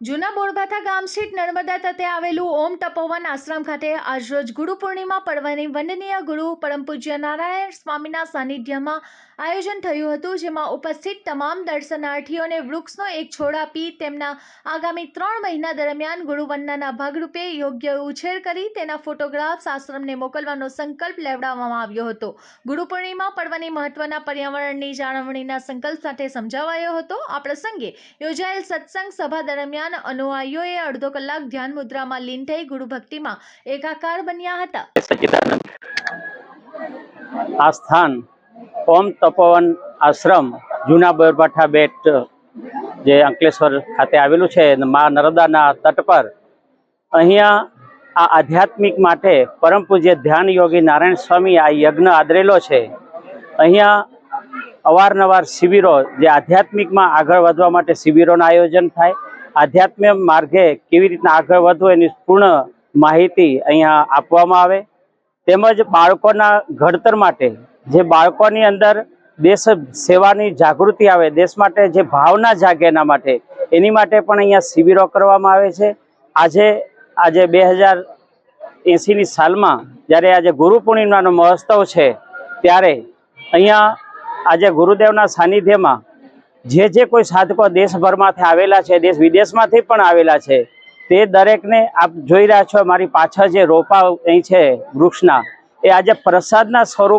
જૂના બોરભાઠા ગામ સ્થિત નર્મદા તટે આવેલું ઓમ તપોવન આશ્રમ ખાતે આજરોજ ગુરુ પૂર્ણિમા પર્વની વંદનીય ગુરુ પરમ પૂજ્ય નારાયણ સ્વામીના સાનિધ્યમાં આયોજન થયું હતું, જેમાં ઉપસ્થિત તમામ દર્શનાર્થીઓને વૃક્ષનો એક છોડ આપી તેમના આગામી ત્રણ મહિના દરમિયાન ગુરુવંદનાના ભાગરૂપે યોગ્ય ઉછેર કરી તેના ફોટોગ્રાફ્સ આશ્રમને મોકલવાનો સંકલ્પ લેવડાવવામાં આવ્યો હતો. ગુરુ પૂર્ણિમા પર્વની મહત્વના પર્યાવરણની જાળવણીના સંકલ્પ સાથે સમજાવાયો હતો. આ પ્રસંગે યોજાયેલ સત્સંગ સભા દરમિયાન અનુયાયીઓએ અડધો કલાક ધ્યાન મુદ્રામાં લીન થઈ ગુરુ ભક્તિમાં એકાકાર બન્યા હતા. આ સ્થાન ઓમ તપોવન આશ્રમ જૂના બોરભાઠા બેટ જે અંકલેશ્વર ખાતે આવેલું છે મા નર્મદાના તટ પર. અહીંયા આ આધ્યાત્મિક માટે પરમ પૂજ્ય ધ્યાન યોગી નારાયણ સ્વામી આ યજ્ઞ આદરેલો છે. અહીંયા અવારનવાર શિબિરો જે આધ્યાત્મિકમાં આગળ વધવા માટે શિબિરોનું આયોજન થાય આધ્યાત્મિક માર્ગે કેવી રીતના આગળ વધવું એની પૂર્ણ માહિતી અહીંયા આપવામાં આવે. તેમજ બાળકોના ઘડતર માટે જે બાળકોની અંદર દેશ સેવાની જાગૃતિ આવે, દેશ માટે જે ભાવના જાગે એના માટે, એની માટે પણ અહીંયા શિબિરો કરવામાં આવે છે. આજે આજે બે હજાર એંસીની સાલમાં જ્યારે આજે ગુરુ પૂર્ણિમાનો મહોત્સવ છે, ત્યારે અહીંયા આજે ગુરુદેવના સાનિધ્યમાં જે જે કોઈ સાધકો દેશભરમાંથી આવેલા છે, દેશ વિદેશમાંથી પણ આવેલા છે, તે દરેકને આપ જોઈ રહ્યા છો, મારી પાછળ જે રોપા અહીં છે વૃક્ષના, એ આજે પ્રસાદના સ્વરૂપ